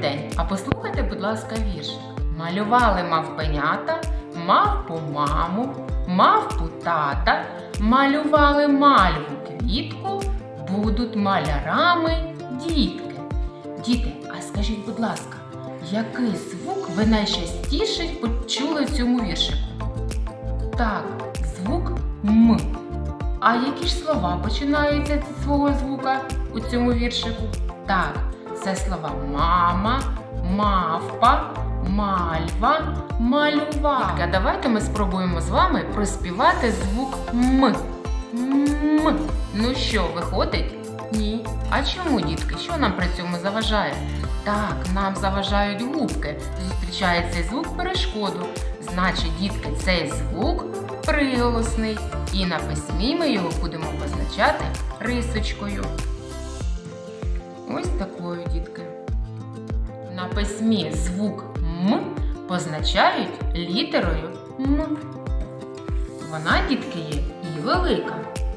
день! А послухайте, будь ласка, віршик. Малювали мавпенята, мавпу маму, мавпу тата, малювали мальву квітку, будуть малярами дітки. Діти, а скажіть, будь ласка, який звук ви найчастіше почули в цьому віршику? Так, звук М. А які ж слова починаються з свого звука у цьому віршику? Так, це слова мама, мавпа, мальва, малюва. Дітка, давайте ми спробуємо з вами проспівати звук М. М. Ну що, виходить? Ні. А чому, дітки? Що нам при цьому заважає? Так, нам заважають губки. Зустрічає цей звук перешкоду. Значить, дітки, цей звук приголосний. І на письмі ми його будемо позначати рисочкою. Ось такою, дітки. На письмі звук М позначають літерою М. Вона, дітки, є і велика,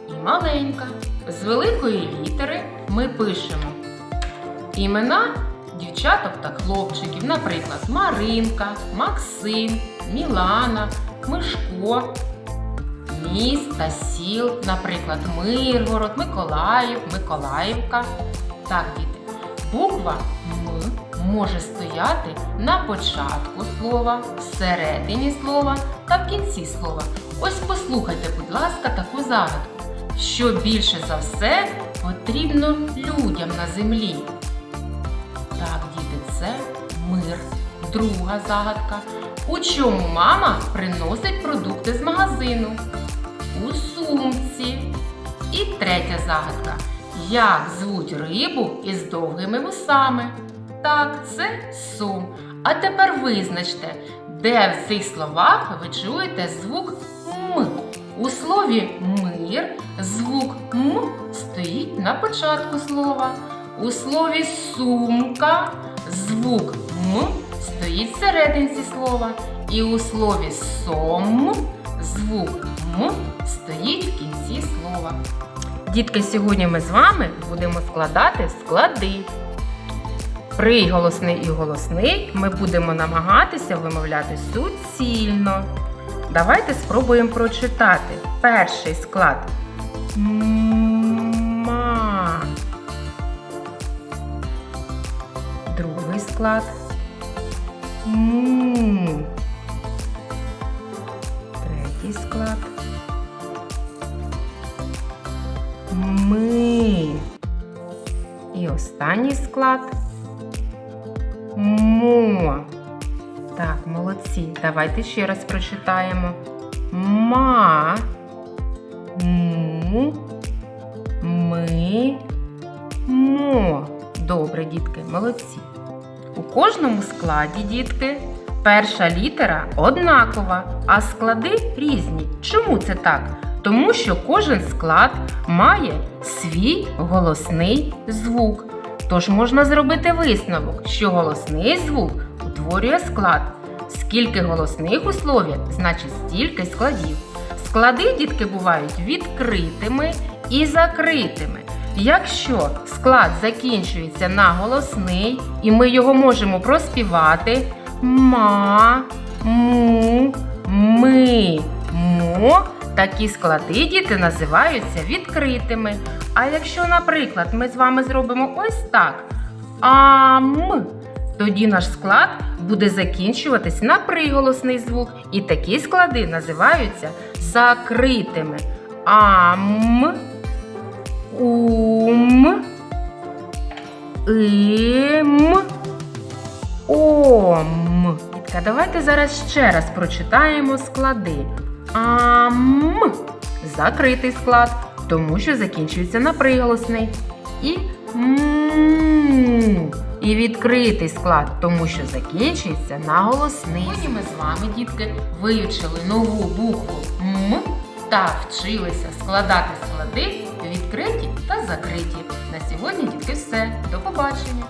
і маленька. З великої літери ми пишемо імена дівчаток та хлопчиків, наприклад, Маринка, Максим, Мілана, Мишко, міст та сіл, наприклад, Миргород, Миколаїв, Миколаївка. Так, діти, буква М може стояти на початку слова, всередині слова та в кінці слова. Ось послухайте, будь ласка, таку загадку. Що більше за все потрібно людям на землі? Так, діти, це мир. Друга загадка. У чому мама приносить продукти з магазину? У сумці. І третя загадка. Як звуть рибу із довгими вусами? Так, це сум. А тепер визначте, де в цих словах ви чуєте звук М. У слові мир звук М стоїть на початку слова. У слові сумка звук М стоїть всерединці слова. І у слові сом звук М стоїть в кінці слова. Дітки, сьогодні ми з вами будемо складати склади. Приголосний і голосний ми будемо намагатися вимовляти суцільно. Давайте спробуємо прочитати перший склад. Ма. Другий склад. Му. І останній склад. Мо. Так, молодці. Давайте ще раз прочитаємо. Ма. Му. Ми. Мо. Добре, дітки, молодці. У кожному складі, дітки, перша літера однакова, а склади різні. Чому це так? Тому що кожен склад має свій голосний звук. Тож можна зробити висновок, що голосний звук утворює склад. Скільки голосних у слові, значить стільки складів. Склади, дітки, бувають відкритими і закритими. Якщо склад закінчується на голосний, і ми його можемо проспівати ма, му, ми, мо, такі склади діти називаються відкритими. А якщо, наприклад, ми з вами зробимо ось так ам, тоді наш склад буде закінчуватись на приголосний звук, і такі склади називаються закритими. Ам, ум, ім, ом. Давайте зараз ще раз прочитаємо склади. Ам закритий склад, тому що закінчується на приголосний. І м і відкритий склад, тому що закінчується на голосний. Сьогодні ми з вами, дітки, вивчили нову букву М та вчилися складати склади відкриті та закриті. На сьогодні, дітки, все. До побачення!